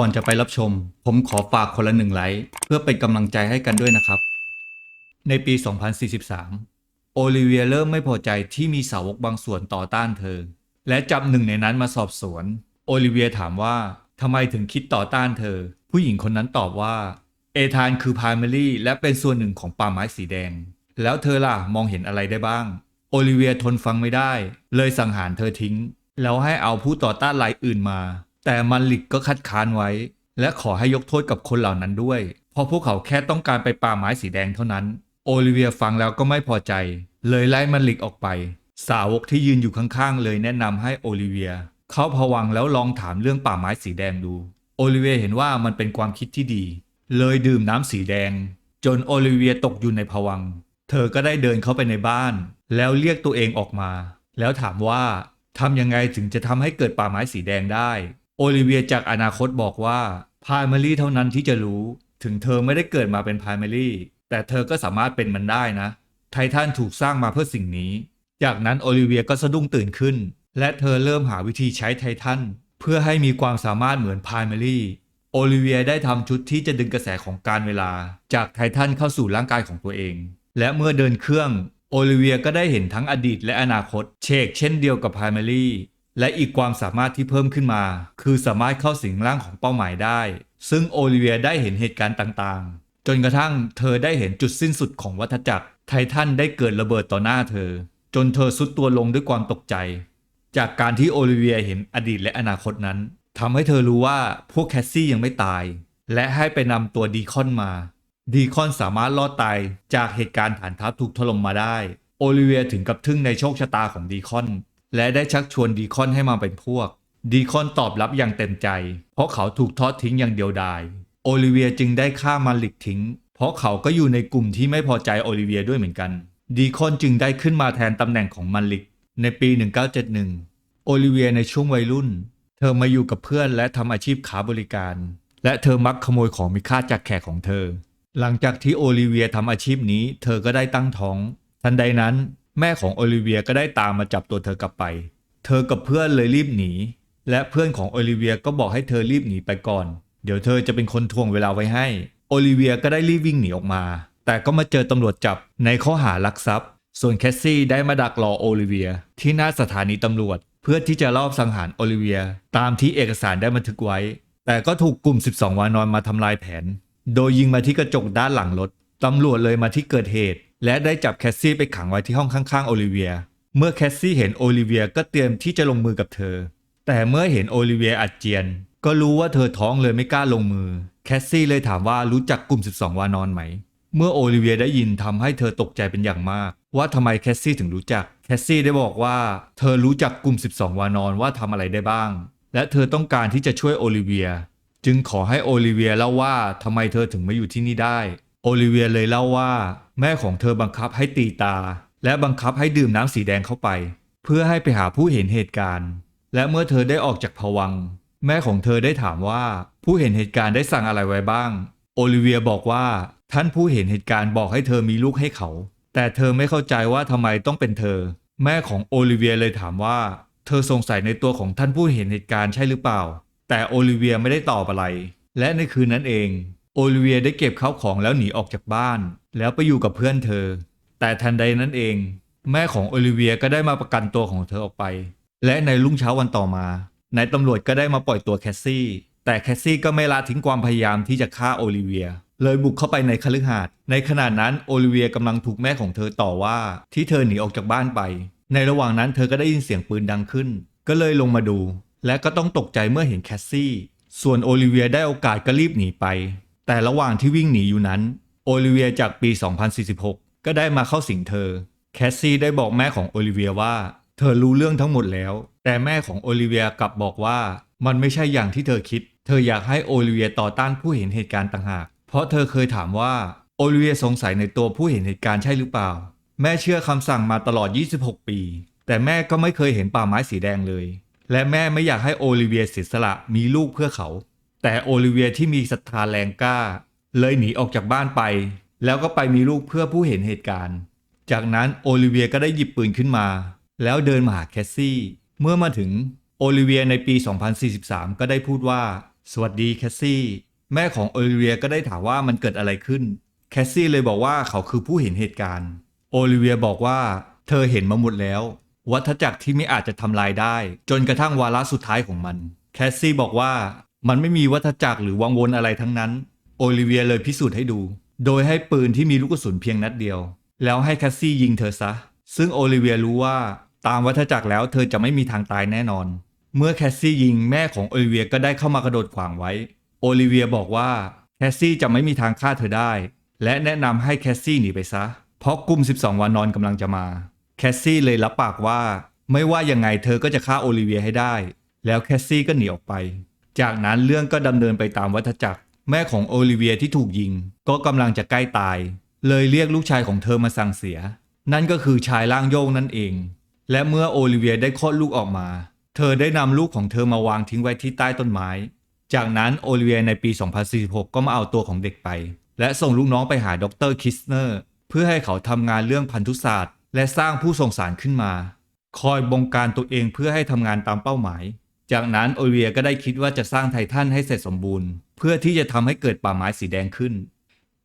ก่อนจะไปรับชม ผมขอฝากคนละหนึ่งไลค์เพื่อเป็นกำลังใจให้กันด้วยนะครับ ในปี 2043 โอลิเวียเริ่มไม่พอใจที่มีสาวกบางส่วนต่อต้านเธอ และจับหนึ่งในนั้นมาสอบสวน โอลิเวียถามว่าทำไมถึงคิดต่อต้านเธอ ผู้หญิงคนนั้นตอบว่า เอธานคือพายมารีและเป็นส่วนหนึ่งของป่าไม้สีแดง แล้วเธอล่ะมองเห็นอะไรได้บ้าง โอลิเวียทนฟังไม่ได้ เลยสังหารเธอทิ้ง แล้วให้เอาผู้ต่อต้านรายอื่นมา แต่มันลิกก็คัดค้านไว้ และขอให้ยกโทษกับคนเหล่านั้นด้วย เพราะพวกเขาแค่ต้องการไปป่าไม้สีแดงเท่านั้น โอลิเวียฟังแล้วก็ไม่พอใจ เลยไล่มันลิกออกไป สาวกที่ยืนอยู่ข้างๆ เลยแนะนำให้โอลิเวีย เข้าผวังแล้วลองถามเรื่องป่าไม้สีแดงดู โอลิเวียเห็นว่ามันเป็นความคิดที่ดี เลยดื่มน้ำสีแดง จนโอลิเวียตกอยู่ในผวัง เธอก็ได้เดินเข้าไปในบ้าน แล้วเรียกตัวเองออกมา แล้วถามว่าทำยังไงถึงจะทำให้เกิดป่าไม้สีแดงได้ โอลิเวียจากอนาคตบอกว่าพายมารีเท่านั้นที่จะรู้ ถึงเธอไม่ได้เกิดมาเป็นพายมารีแต่เธอก็สามารถเป็นมันได้นะ ไททันถูกสร้างมาเพื่อสิ่งนี้ จากนั้นโอลิเวียก็สะดุ้งตื่นขึ้น และเธอเริ่มหาวิธีใช้ไททันเพื่อให้มีความสามารถเหมือนพายมารีโอลิเวียได้ทำชุดที่จะดึงกระแสของการเวลา จากไททันเข้าสู่ร่างกายของตัวเอง และเมื่อเดินเครื่อง โอลิเวียก็ได้เห็นทั้งอดีตและอนาคต เชกเช่นเดียวกับพายมารี และอีกความสามารถที่เพิ่มขึ้นมา คือสามารถเข้าสิงร่างของเป้าหมายได้ ซึ่งโอลิเวียได้เห็นเหตุการณ์ต่างๆ จนกระทั่งเธอได้เห็นจุดสิ้นสุดของวัฏจักร ไททันได้เกิดระเบิดต่อหน้าเธอ จนเธอสุดตัวลงด้วยความตกใจ จากการที่โอลิเวียเห็นอดีตและอนาคตนั้นทำให้เธอรู้ว่าพวกแคสซี่ยังไม่ตาย และให้ไปนำตัวดีคอนมา ดีคอนสามารถรอดตายจากเหตุการณ์ฐานทัพถูกถล่มมาได้ โอลิเวียถึงกับทึ่งในโชคชะตาของดีคอน และได้ชักชวนดีคอนให้มาเป็นพวก ดีคอนตอบรับอย่างเต็มใจ เพราะเขาถูกทอดทิ้งอย่างเดียวดาย โอลิเวียจึงได้ฆ่ามันหลิกทิ้ง เพราะเขาก็อยู่ในกลุ่มที่ไม่พอใจโอลิเวียด้วยเหมือนกัน ดีคอนจึงได้ขึ้นมาแทนตำแหน่งของมันลิก ในปี 1971 โอลิเวียในช่วงวัยรุ่น เธอมาอยู่กับเพื่อนและทำอาชีพค้าบริการ และเธอมักขโมยของมีค่าจากแขกของเธอ หลังจากที่โอลิเวียทำอาชีพนี้ เธอก็ได้ตั้งท้อง ทันใดนั้น แม่ของโอลิเวียก็ได้ตามมาจับตัวเธอกลับไป เธอกับเพื่อนเลยรีบหนี และเพื่อนของโอลิเวียก็บอกให้เธอรีบหนีไปก่อน เดี๋ยวเธอจะเป็นคนทวงเวลาไว้ให้ โอลิเวียก็ได้รีบวิ่งหนีออกมา แต่ก็มาเจอตำรวจจับในข้อหาลักทรัพย์ ส่วนแคสซี่ได้มาดักรอโอลิเวีย ที่หน้าสถานีตำรวจ เพื่อที่จะลอบสังหารโอลิเวีย ตามที่เอกสารได้บันทึกไว้ แต่ก็ถูกกลุ่ม 12 วานอนมาทำลายแผน โดยยิงมาที่กระจกด้านหลังรถ ตำรวจเลยมาที่เกิดเหตุ และได้จับแคสซี่ไปขังไว้ที่ห้องข้างๆโอลิเวีย เมื่อแคสซี่เห็นโอลิเวียก็เตรียมที่จะลงมือกับเธอ แต่เมื่อเห็นโอลิเวียอาเจียน ก็รู้ว่าเธอท้องเลยไม่กล้าลงมือ แคสซี่เลยถามว่ารู้จักกลุ่ม 12 วานอนไหม เมื่อโอลิเวียได้ยินทำให้เธอตกใจเป็นอย่างมาก ว่าทำไมแคสซี่ถึงรู้จัก แคสซี่ได้บอกว่าเธอรู้จักกลุ่ม 12 วานอนว่าทำอะไรได้บ้าง และเธอต้องการที่จะช่วยโอลิเวีย จึงขอให้โอลิเวียเล่าว่าทำไมเธอถึงมาอยู่ที่นี่ได้ โอลิเวียเลยเล่าว่า แม่ของเธอบังคับให้ตีตา และบังคับให้ดื่มน้ำสีแดงเข้าไป เพื่อให้ไปหาผู้เห็นเหตุการณ์ และเมื่อเธอได้ออกจากผวัง แม่ของเธอได้ถามว่าผู้เห็นเหตุการณ์ได้สั่งอะไรไว้บ้าง โอลิเวียบอกว่าท่านผู้เห็นเหตุการณ์บอกให้เธอมีลูกให้เขา แต่เธอไม่เข้าใจว่าทำไมต้องเป็นเธอ แม่ของโอลิเวียเลยถามว่า เธอสงสัยในตัวของท่านผู้เห็นเหตุการณ์ใช่หรือเปล่า แต่โอลิเวียไม่ได้ตอบอะไร และในคืนนั้นเอง โอลิเวียได้เก็บข้าวของแล้วหนีออกจากบ้าน แล้วไปอยู่กับเพื่อนเธอ แต่ทันใดนั้นเอง แม่ของโอลิเวียก็ได้มาประกันตัวของเธอออกไป และในรุ่งเช้าวันต่อมานายตำรวจก็ได้มาปล่อยตัวแคสซี่ แต่แคสซี่ก็ไม่ละทิ้งความพยายามที่จะฆ่าโอลิเวีย เลยบุกเข้าไปในคฤหาสน์ในขณะนั้นโอลิเวียกำลังถูกแม่ของเธอต่อว่า ที่เธอหนีออกจากบ้านไป ในระหว่างนั้นเธอก็ได้ยินเสียงปืนดังขึ้น ก็เลยลงมาดู และก็ต้องตกใจเมื่อเห็นแคสซี่ ส่วนโอลิเวียได้โอกาสก็รีบหนีไป แต่ระหว่างที่วิ่งหนีอยู่นั้น โอลิเวียจากปี 2046 ก็ได้มาเข้าสิงเธอ แคสซี่ได้บอกแม่ของโอลิเวียว่า เธอรู้เรื่องทั้งหมดแล้ว แต่แม่ของโอลิเวียกลับบอกว่ามันไม่ใช่อย่างที่เธอคิด เธออยากให้โอลิเวียต่อต้านผู้เห็นเหตุการณ์ต่างหาก เพราะเธอเคยถามว่าโอลิเวียสงสัยในตัวผู้เห็นเหตุการณ์ใช่หรือเปล่า แม่เชื่อคำสั่งมาตลอด 26 ปี แต่แม่ก็ไม่เคยเห็นป่าไม้สีแดงเลย และแม่ไม่อยากให้โอลิเวียเสียสละมีลูกเพื่อเขา แต่โอลิเวียที่มีศรัทธาแรงกล้า เลยหนีออกจากบ้านไป แล้วก็ไปมีลูกเพื่อผู้เห็นเหตุการณ์ จากนั้นโอลิเวียก็ได้หยิบปืนขึ้นมา แล้วเดินมาหาแคสซี่ เมื่อมาถึงโอลิเวียในปี 2043 ก็ได้พูดว่า สวัสดีแคสซี่ แม่ของโอลิเวียก็ได้ถามว่ามันเกิดอะไรขึ้น แคสซี่เลยบอกว่าเขาคือผู้เห็นเหตุการณ์ โอลิเวียบอกว่า เธอเห็นมาหมดแล้ว วัฏจักรที่ไม่อาจจะทำลายได้ จนกระทั่งวาระสุดท้ายของมัน แคสซี่บอกว่า มันไม่มีวัฏจักรหรือวังวนอะไรทั้งนั้น โอลิเวียเลยพิสูจน์ให้ดู โดยให้ปืนที่มีลูกกระสุนเพียงนัดเดียว แล้วให้แคสซี่ยิงเธอซะ ซึ่งโอลิเวียรู้ว่าตามวัฏจักรแล้วเธอจะไม่มีทางตายแน่นอน เมื่อแคสซี่ยิงแม่ของโอลิเวียก็ได้เข้ามากระโดดขวางไว้ โอลิเวียบอกว่าแคสซี่จะไม่มีทางฆ่าเธอได้ และแนะนำให้แคสซี่หนีไปซะ เพราะกลุ่ม 12 วันนอนกำลังจะมา แคสซี่เลยรับปากว่า ไม่ว่ายังไงเธอก็จะฆ่าโอลิเวียให้ได้ แล้วแคสซี่ก็หนีออกไป จากนั้นเรื่องก็ดำเนินไปตามวัฏจักร แม่ของโอลิเวียที่ถูกยิง ก็กำลังจะใกล้ตาย เลยเรียกลูกชายของเธอมาสั่งเสีย นั่นก็คือชายร่างโยงนั่นเอง และเมื่อโอลิเวียได้คลอดลูกออกมา เธอได้นำลูกของเธอมาวางทิ้งไว้ที่ใต้ต้นไม้ จากนั้นโอลิเวียในปี 2046 ก็มาเอาตัวของเด็กไป และส่งลูกน้องไปหาดรคิสเนอร์เพื่อให้เขาทำงานเรื่องพันธุศาสตร์ และสร้างผู้ส่งสารขึ้นมา คอยบงการตัวเองเพื่อให้ทำงานตามเป้าหมาย จากนั้นโอเวียก็ได้คิดว่าจะสร้างไททันให้เสร็จสมบูรณ์ เพื่อที่จะทำให้เกิดป่าไม้สีแดงขึ้น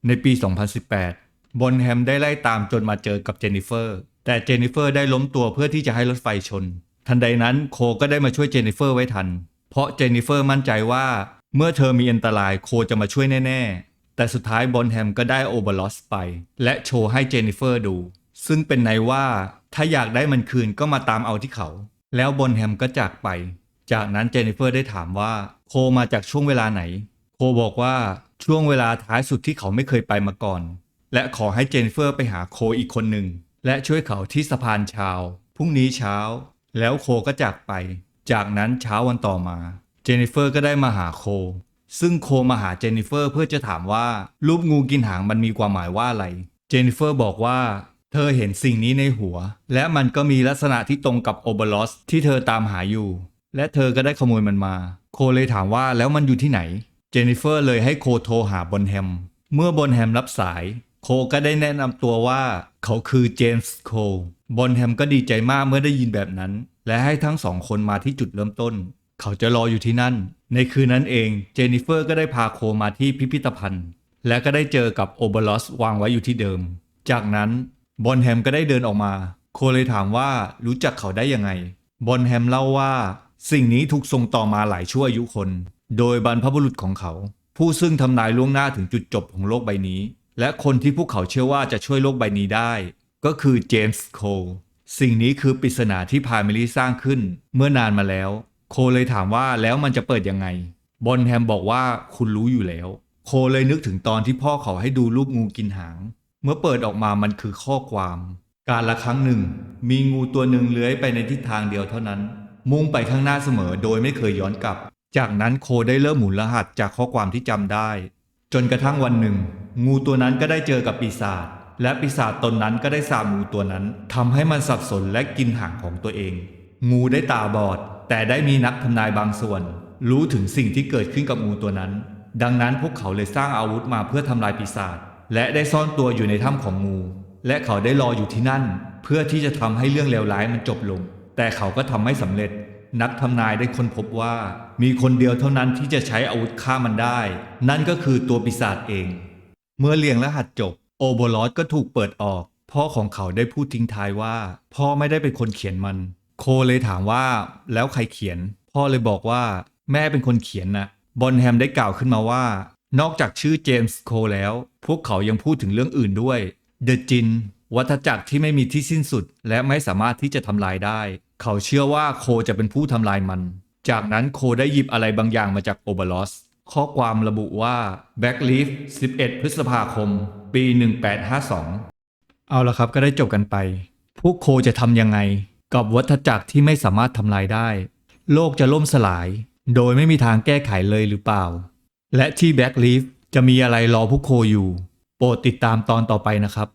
ในปี 2018 บอนแฮมได้ไล่ตามจนมาเจอกับเจนนิเฟอร์ แต่เจนนิเฟอร์ได้ล้มตัวเพื่อที่จะให้รถไฟชน ทันใดนั้นโคก็ได้มาช่วยเจนนิเฟอร์ไว้ทัน เพราะเจนนิเฟอร์มั่นใจว่าเมื่อเธอมีอันตรายโคจะมาช่วยแน่ๆ แต่สุดท้ายบอนแฮมก็ได้โอเบอร์ลอสไป และโชว์ให้เจนนิเฟอร์ดู ซึ่งเป็นในว่าถ้าอยากได้มันคืนก็มาตามเอาที่เขา แล้วบอนแฮมก็จากไป จากนั้นเจนนิเฟอร์ได้ถามว่าโคมาจากช่วงเวลาไหน โคบอกว่าช่วงเวลาท้ายสุดที่เขาไม่เคยไปมาก่อน และขอให้เจนนิเฟอร์ไปหาโคอีกคนหนึ่ง และช่วยเขาที่สะพานชาวพรุ่งนี้เช้า แล้วโคก็จากไป จากนั้นเช้าวันต่อมา เจนนิเฟอร์ก็ได้มาหาโค ซึ่งโคมาหาเจนนิเฟอร์เพื่อจะถามว่ารูปงูกินหางมันมีความหมายว่าอะไร เจนนิเฟอร์บอกว่าเธอเห็นสิ่งนี้ในหัว และมันก็มีลักษณะที่ตรงกับโอเบอร์ลอสที่เธอตามหาอยู่ และเธอก็ได้ขโมยมันมา โคเลยถามว่าแล้วมันอยู่ที่ไหน เจนนิเฟอร์เลยให้โคโทรหาบอนแฮม เมื่อบอนแฮมรับสาย โคก็ได้แนะนำตัวว่าเขาคือเจมส์โคบอนแฮมก็ดีใจมากเมื่อได้ยินแบบนั้น และให้ทั้งสองคนมาที่จุดเริ่มต้น เขาจะรออยู่ที่นั่น ในคืนนั้นเองเจนนิเฟอร์ก็ได้พาโคมาที่พิพิธภัณฑ์ และก็ได้เจอกับโอเบอร์ลอสวางไว้อยู่ที่เดิม จากนั้นบอนแฮมก็ได้เดินออกมา โคเลยถามว่ารู้จักเขาได้ยังไง บอนแฮมเล่าว่า สิ่งนี้ถูกส่งต่อมาหลายชั่วอายุคน โดยบรรพบุรุษของเขา ผู้ซึ่งทำนายล่วงหน้าถึงจุดจบของโลกใบนี้ และคนที่พวกเขาเชื่อว่าจะช่วยโลกใบนี้ได้ ก็คือเจมส์โคลสิ่งนี้คือปริศนาที่พาเมลี่สร้างขึ้น เมื่อนานมาแล้ว โคเลยถามว่าแล้วมันจะเปิดยังไง บอนแฮมบอกว่าคุณรู้อยู่แล้ว โคเลยนึกถึงตอนที่พ่อเขาให้ดูรูปงูกินหาง เมื่อเปิดออกมามันคือข้อความ การละครั้งหนึ่ง มีงูตัวหนึ่งเลื้อยไปในทิศทางเดียวเท่านั้น มุ่งไปข้างหน้าเสมอโดยไม่เคยย้อนกลับ จากนั้นโคได้เริ่มหมุนรหัสจากข้อความที่จำได้ จนกระทั่งวันหนึ่ง งูตัวนั้นก็ได้เจอกับปีศาจและปีศาจตนนั้นก็ได้สาบงูตัวนั้นทำให้มันสับสนและกินหางของตัวเอง งูได้ตาบอด แต่ได้มีนักทำนายบางส่วน รู้ถึงสิ่งที่เกิดขึ้นกับงูตัวนั้น ดังนั้นพวกเขาเลยสร้างอาวุธมาเพื่อทำลายปีศาจและได้ซ่อนตัวอยู่ในถ้ำของงู และเขาได้รออยู่ที่นั่น เพื่อที่จะทำให้เรื่องเลวร้ายมันจบลง แต่เขาก็ทำไม่สำเร็จ นักทำนายได้ค้นพบว่า มีคนเดียวเท่านั้นที่จะใช้อาวุธฆ่ามันได้ นั่นก็คือตัวปีศาจเอง เมื่อเรียงรหัสจบ โอโบลอสก็ถูกเปิดออก พ่อของเขาได้พูดทิ้งท้ายว่า พ่อไม่ได้เป็นคนเขียนมัน โคเลยถามว่าแล้วใครเขียน พ่อเลยบอกว่าแม่เป็นคนเขียนนะบอนแฮมได้กล่าวขึ้นมาว่า นอกจากชื่อเจมส์โคแล้ว พวกเขายังพูดถึงเรื่องอื่นด้วยเดอะจิน วัฏจักรที่ไม่มีที่สิ้นสุด และไม่สามารถที่จะทำลายได้ เขาเชื่อว่าโคจะเป็นผู้ทำลายมัน จากนั้นโคได้หยิบอะไรบางอย่างมาจากโอเบอร์ลอส ข้อความระบุว่า Backleaf 11 พฤษภาคม ปี 1852 เอาละครับก็ได้จบกันไป พวกโคจะทำยังไง กับวัฏจักรที่ไม่สามารถทำลายได้ โลกจะล่มสลาย โดยไม่มีทางแก้ไขเลยหรือเปล่า และที่ Backleaf จะมีอะไรรอพวกโคอยู่ โปรดติดตามตอนต่อไปนะครับ